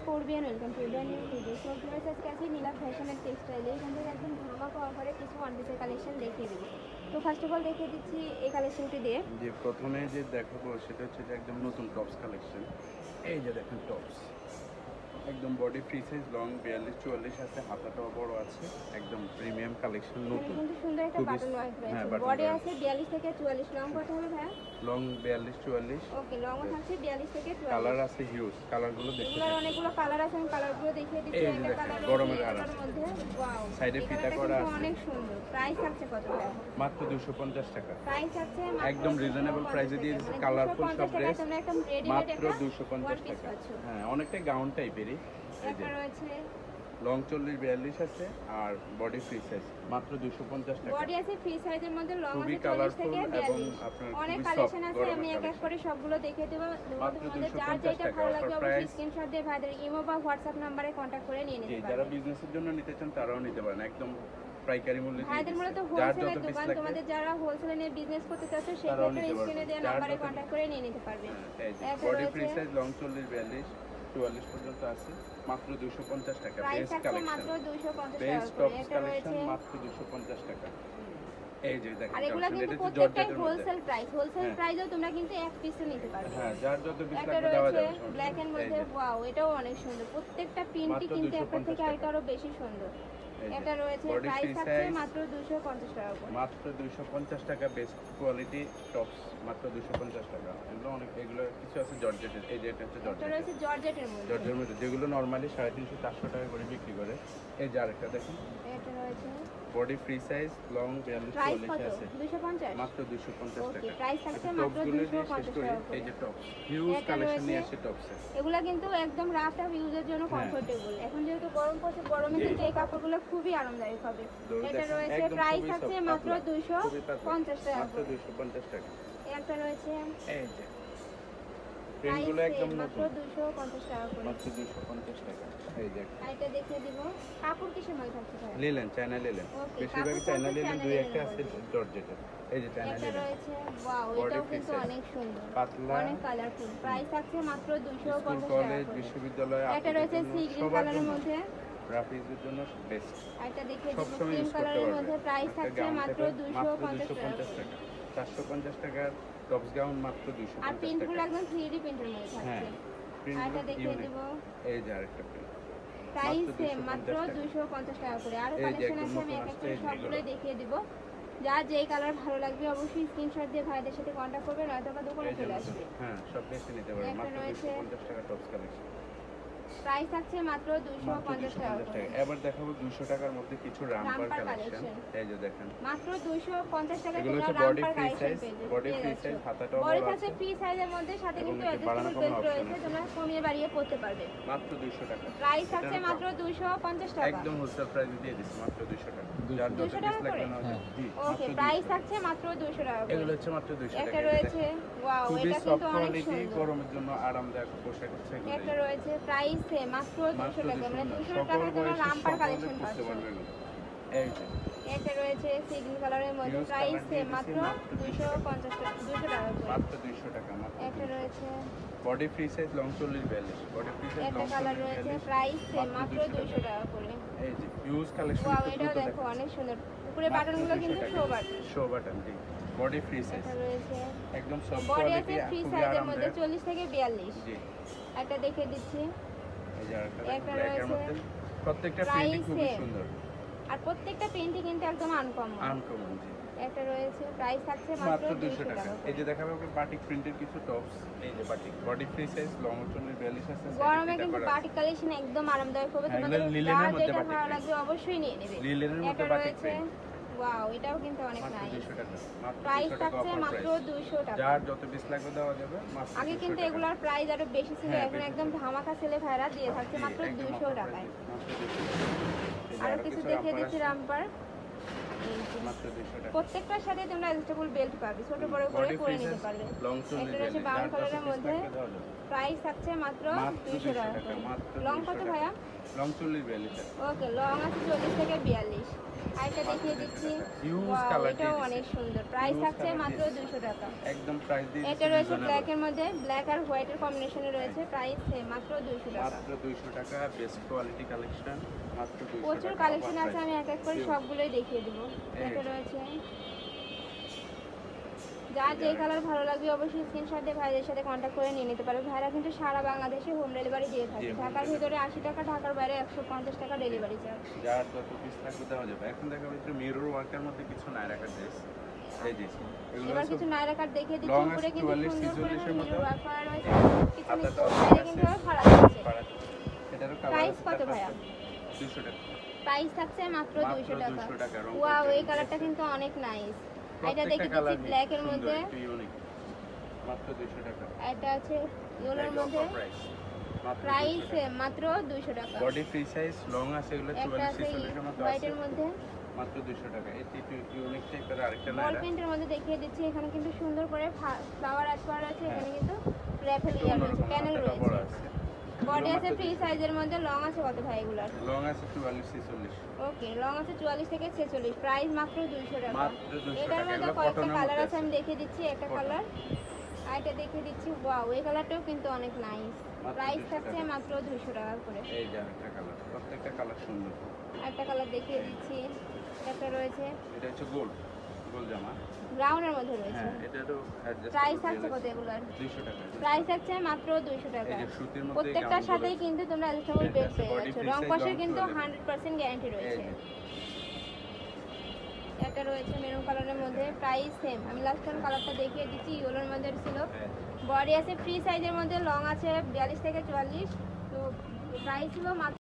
স্কোরবিয়ান welcome to Indian new video so viewers আজকে আছি নীলাভ ফ্যাশনের টেক্সটাইলে এখান থেকে একদম ধামাকা অফারে কিছু ওয়ান পিসের কালেকশন দেখিয়ে দেবো। তো ফার্স্ট অফ অল দেখিয়ে দিচ্ছি এই কালেকশনটি দিয়ে। যে প্রথমে যে দেখাবো সেটা হচ্ছে একদম নতুন টপস কালেকশন এই যে দেখেন টপস একদম বডি ফ্রি সাইজ লং বিয়াল্লিশ চুয়াল্লিশ আছে হাতাটাও বড় আছে একদম প্রিমিয়াম কালেকশন নতুন। সুন্দর একটা বাটন ওয়ার্ক হ্যাঁ, বডি আছে বিয়াল্লিশ থেকে চুয়াল্লিশ লং কত হবে ভাইয়া। লং বিয়াল্লিশ চুয়াল্লিশ। ওকে লং থাকছে বিয়াল্লিশ থেকে কালার চুয়াল্লিশ আছে হিউজ কালারগুলো দেখতে অনেকগুলো কালার আছে আমি কালারগুলো দেখিয়ে দিচ্ছি। এই যে একটা কালার গরমের রয়েছে আর মধ্যে ওয়াও এ ফিতা করা আছে। অনেক সুন্দর প্রাইস থাকছে কত মাত্র দুশো পঞ্চাশ টাকা। প্রাইস আছে একদম price এ দিয়ে দিচ্ছে, colourful সব রেডি মাত্র দুশো পঞ্চাশ পিস টাকা। পাচ্ছ। হ্যাঁ অনেকটাই গাউন টাইপেরই যে। রয়েছে লং চল্লিশ বিয়াল্লিশ আছে আর বডি ফ্রি সাইজ মাত্র দুশো পঞ্চাশ টাকা। বডি আছে ফ্রি সাইজের মধ্যে লং আছে 40 থেকে colourful এবং আপনার অনেক কালেকশন আছে আমি এক এক করে সবগুলো দেখে দেব। তোমাদের যার যেটা ভালো লাগবে অবশ্যই স্ক্রিনশট দিয়ে ভাইদের ইমো বা হোয়াটসঅ্যাপ নম্বরে কন্টাক্ট করে নিয়ে জি নিতে যারা পারবে। বিজনেসের জন্য নিতে চান তারাও নিতে পারেন। একদম পাইকারি মূল্যে ভাইদের মূলত হোলসেলের দোকান তোমাদের যারা হোলসেলে নিয়ে বিজনেস করতে চাচ্ছ সেক্ষেত্রে। স্ক্রিনে দেওয়া নম্বরে করে নিয়ে নিতে পারবে। হ্যাঁ, এই যে একটা বডি ফ্রি সাইজ লং চল্লিশ বিয়াল্লিশ। চুয়াল্লিশ পর্যন্ত আছে। মাত্র দুশো পঞ্চাশ টাকা। Best collection best tops collection মাত্র দুশো পঞ্চাশ টাকা। এই যে দেখেন এগুলা কিন্তু প্রত্যেকটাই হোলসেল প্রাইস হোলসেল। প্রাইসেও তোমরা কিন্তু এক পিসে নিতে পারবে। হ্যাঁ যার যত পিস একটা লাগবে দেওয়া রয়েছে যাবে ব্ল্যাক মধ্যে ওয়াও এটাও অনেক সুন্দর। প্রত্যেকটা প্রিন্টই কিন্তু 250 থেকে। আরেকটা আরও বেশি সুন্দর। এটা রয়েছে প্রাইস থাকছে মাত্র 250 টাকা করে। মাত্র দুইশো পঞ্চাশ টাকা বেস্ট কোয়ালিটি টপস মাত্র দুইশো পঞ্চাশ টাকা। এগুলো অনেক এগুলো কিছু আছে জর্জেটের এই যে এটা হচ্ছে এটা জর্জেটের। রয়েছে জর্জেটের মধ্যে। জর্জেটের মধ্যে যেগুলো নর্মালি সাড়ে তিনশো চারশো টাকা করে বিক্রি করে। এই যে আরেকটা দেখুন। এটা রয়েছে বডি ফ্রি সাইজ লং বিয়াল্লিশ প্রাইস কত? আছে। 250 মাত্র দুশো পঞ্চাশ ওকে টাকা। প্রাইস থাকছে মাত্র টপসগুলো দিয়ে শেষ 250 টাকা এই যে টপস হিউজ কালেকশন নিয়ে আসছে টপসের এগুলা কিন্তু একদম রাফ টাফ ইউজের জন্য হ্যাঁ। কমফোর্টেবল এখন যেহেতু গরম পড়ছে গরমে কিন্তু এই কাপড়গুলো খুবই আরামদায়ক হবে। এটা রয়েছে প্রাইস থাকছে মাত্র পাতলা, খুবই পাতলা। 250 টাকা মাত্র করে। দুইশো পঞ্চাশ টাকা। একটা রয়েছে এই যে। প্রিন্টগুলো একদম নতুন। 250 টাকা করে। মাত্র দুইশো পঞ্চাশ টাকা। এই। আর এটা দেখিয়ে দিব। কাপড় কিসের মাল থাকছে ভাই? লিলেন চায়না Okay, বেশিরভাগ চায়না লিলেন দুই একটা আছে জর্জেটের এই যে চায়না লিলেন রয়েছে। ওয়াও free কিন্তু অনেক সুন্দর। পাতলা। অনেক কালারফুল প্রাইস থাকছে মাত্র 250 টাকা কলেজ বিশ্ববিদ্যালয় এটা রয়েছে সি গ্রিন কালারের মধ্যে। গ্রাফিক্সের জন্য বেস্ট এটা সব দিব। ক্রিম কালারের মধ্যে প্রাইস থাকছে মাত্র 250 টাকা। 250 করে। টাকা টপস গাউন মাত্র দুইশো আর প্রিন্ট প্রিন্টগুলো একদম 3D প্রিন্টের মধ্যে থাকছে। হ্যাঁ এটা দেখিয়ে দেব। এই যে আরেকটা প্রিন্ট প্রাইস सेम সেম মাত্র 250 250 টাকা করে। আর কালেকশন আছে আমি এক এক করে এগুলো। দেখিয়ে দেব। যা যেই কালার ভালো লাগবে অবশ্যই স্ক্রিনশট দিয়ে ভাইদের সাথে কন্টাক্ট করবেন নয়তো বা দোকানে চলে। আসবে হ্যাঁ সব বেশি নিতে পারবেন। মাত্র রয়েছে। দুইশো পঞ্চাশ টাকা টপস কালেকশন প্রাইস থাকছে মাত্র 250 টাকা এবার দেখাবো দুইশো টাকার মধ্যে কিছু রামপার কালেকশন এই যে দেখেন। মাত্র 250 টাকা এগুলো তোমরা হচ্ছে পেয়ে free যাচ্ছ। size, হাতাটাও বড় আছে। ফ্রি সাইজের মধ্যে সাথে কিন্তু অ্যাডজাস্টেবল বেল্ট রয়েছে তোমরা কমিয়ে বাড়িয়ে পড়তে পারবে। মাত্র দুইশো টাকা। প্রাইস এটারও মাত্র 250 টাকা। একদম হোলসেল প্রাইস দিয়ে দিচ্ছি মাত্র দুইশো টাকা। যার 200 টাকা করে? হ্যাঁ। ওকে প্রাইস 200 থাকছে মাত্র 200 টাকা এগুলো হচ্ছে মাত্র দুইশো একটা টাকা রয়েছে ওয়াও এটা কিন্তু অনেক সুন্দর। গরমের জন্য আরামদায়ক পোশাক হচ্ছে একটা রয়েছে প্রাইস সেম মাত্র মাত্র 200 টাকা মানে 200 দুইশো সকল টাকায় তোমরা বয়সী রামপার কালেকশন পাচ্ছ। রয়েছে সিগিন কালারের মধ্যে প্রাইস সেম মাত্র দিছি, মাত্র 250 টাকা। 200 টাকা মাত্র দুইশো টাকা মাত্র একটা রয়েছে। বডি ফ্রি সাইজ লং চল্লিশ বিয়াল্লিশ। Body free size long colour রয়েছে প্রাইস সেম মাত্র মাত্র 200 200 টাকা করে। এই যে ইউজ কালেকশন ওয়াও এটাও দেখো অনেক সুন্দর। উপরে বাটনগুলো কিন্তু show button show button body free size রয়েছে। একদম সফট বডি কোয়ালিটি আছে ফ্রি সাইজের মধ্যে আরামদায়ক। 40 থেকে 42 জি। একটা দেখে দিচ্ছি। এই যে আরেকটা ব্ল্যাকের মধ্যে প্রত্যেকটা Price প্রিন্টই সুন্দর। আর প্রত্যেকটা প্রিন্টই কিন্তু একদম আনকমন আনকমন জি। একটা রয়েছে প্রাইস থাকছে মাত্র মাত্র 200 দুশো টাকা। টাকা। এই যে দেখাবে আপনার বাটিক প্রিন্টের কিছু টপস এই যে batik body free size long চল্লিশ বিয়াল্লিশ আছে গরমে কিন্তু পার্টি কালেকশন একদম আরামদায়ক হবে। হ্যাঁ, তোমাদের লিলেনের মধ্যে যেটা ভালো লাগবে অবশ্যই নিয়ে নেবে। লিলেনের মধ্যে বাটিক প্রিন্ট ওয়াও এটাও কিন্তু অনেক নাইস প্রাইস থাকছে মাত্র 200 টাকা। যার যত পিস লাগবে দেওয়া যাবে আগে কিন্তু এগুলার প্রাইস আরও বেশি ছিল হ্যাঁ, এখন একদম ধামাকা সেলে ভাইরা দিয়ে থাকছে মাত্র 200 টাকায়। price, মাত্র 200 টাকা। এই যে আরও কিছু দেখিয়ে দিচ্ছি রামপার প্রত্যেকটার সাথে তোমরা অ্যাডজাস্টেবল বেল্ট পাবে ছোট বড় করে করে নিতে পারবে। লং চল্লিশ রয়েছে colour এর মধ্যে। প্রাইস থাকছে মাত্র মাত্র দুইশো 200 টাকা। লং কত। ভাইয়া? লং চল্লিশ বিয়াল্লিশ টাকা। ওকে লং আছে চল্লিশ থেকে বিয়াল্লিশ। আরেকটা দেখিয়ে দিচ্ছি। colour এটাও অনেক সুন্দর। প্রাইস থাকছে মাত্র দিয়েছে। দুশো টাকা। একদম প্রাইস দিয়ে এটা রয়েছে। ব্ল্যাক এর মধ্যে ব্ল্যাক আর হোয়াইটের কম্বিনেশনে রয়েছে। প্রাইস মাত্র দুশো টাকা। মাত্র দুইশো টাকা বেস্ট কোয়ালিটি কালেকশন মাত্র দুইশো প্রচুর কালেকশন আছে আমি এক এক করে সবগুলোই দেখিয়ে দিব। এটা রয়েছে যার যে কালার ভালো লাগবে অবশ্যই স্ক্রিনশট দিয়ে ভাইদের সাথে কন্ট্যাক্ট করে নিয়ে নিতে পারবে ভাইরা কিন্তু সারা বাংলাদেশে হোম ডেলিভারি দিয়ে থাকে। ঢাকার। ভিতরে আশি টাকা ঢাকার বাইরে একশো পঞ্চাশ টাকা ডেলিভারি চার্জ পিস থাকবে দেওয়া যাবে। এখন দেখা মিরর ওয়ার্কের মধ্যে কিছু নাই রাখার ড্রেস যে এবার কিছু নাইরা কাট দেখিয়ে দিচ্ছি। উপরে কিন্তু সুন্দর করে 46 এর মতো। মিরর ওয়ার্ক করা রয়েছে। কিছু নিচে কিন্তু কত ভাইয়া? দুশো টাকা। প্রাইস থাকছে মাত্র মাত্র 200 টাকা। 200 টাকা, ওয়াও এই কালারটা কিন্তু অনেক নাইস এটা দেখে দিচ্ছি ব্ল্যাক এর মধ্যে। মাত্র দুশো টাকা। এটা আছে ইয়েলোর মধ্যে। প্রাইস মাত্র 200 টাকা। বডি ফ্রি সাইজ লং আছে এগুলো একটা চুয়াল্লিশ আছে ছেচল্লিশের মধ্যে আছে। হোয়াইটের মধ্যে। মাত্র দুশো টাকা। এটি ইউনিক টাইপের আরেকটা বল মধ্যে দেখিয়ে দিচ্ছি এখানে কিন্তু সুন্দর করে ফ্লাওয়ার অ্যাড করা আছে এখানে কিন্তু র্যাফেল একটু ইয়ার রয়েছে অন্যরকম, প্যানেল হাতাটা বড় রয়েছে আছে বডি আছে ফ্রি সাইজের মধ্যে লং আছে কত ভাই এগুলার? লং আছে চুয়াল্লিশ ছেচল্লিশ। ওকে লং আছে চুয়াল্লিশ থেকে ছেচল্লিশ। প্রাইস মাত্র দুইশো টাকা। এটার মধ্যে কয়েকটা কালার আছে আমি দেখিয়ে দিচ্ছি একটা কালার আর এটা দেখিয়ে দিচ্ছি ওয়াও এই কালারটাও কিন্তু অনেক নাইস প্রাইস 200 থাকছে মাত্র দুশো টাকা করে। এই যে আরেকটা কালার প্রত্যেকটা কালার সুন্দর। একটা কালার দেখিয়ে দিচ্ছি। একটা রয়েছে। এটা হচ্ছে গোল্ড গোল জামা। ব্রাউনের মধ্যে রয়েছে। হ্যাঁ এটা তো প্রাইস থাকছে কত এগুলার দুইশো টাকা। প্রাইস থাকছে মাত্র দুইশো টাকা। প্রত্যেকটার সাথেই কিন্তু তোমরা অ্যাডজাস্টেবল বেড পেয়ে যাচ্ছ। রং কষের কিন্তু চলে। হান্ড্রেড পার্সেন্ট গ্যারান্টি রয়েছে। যে। একটা রয়েছে মেরুন কালারের মধ্যে। প্রাইস সেম আমি লাস্ট টাইম কালারটা দেখিয়ে দিচ্ছি ইয়েলোর মধ্যে ছিল। হ্যাঁ। বডি আছে ফ্রি সাইজের মধ্যে লং আছে বিয়াল্লিশ থেকে চুয়াল্লিশ। তো প্রাইস ছিল মাত্র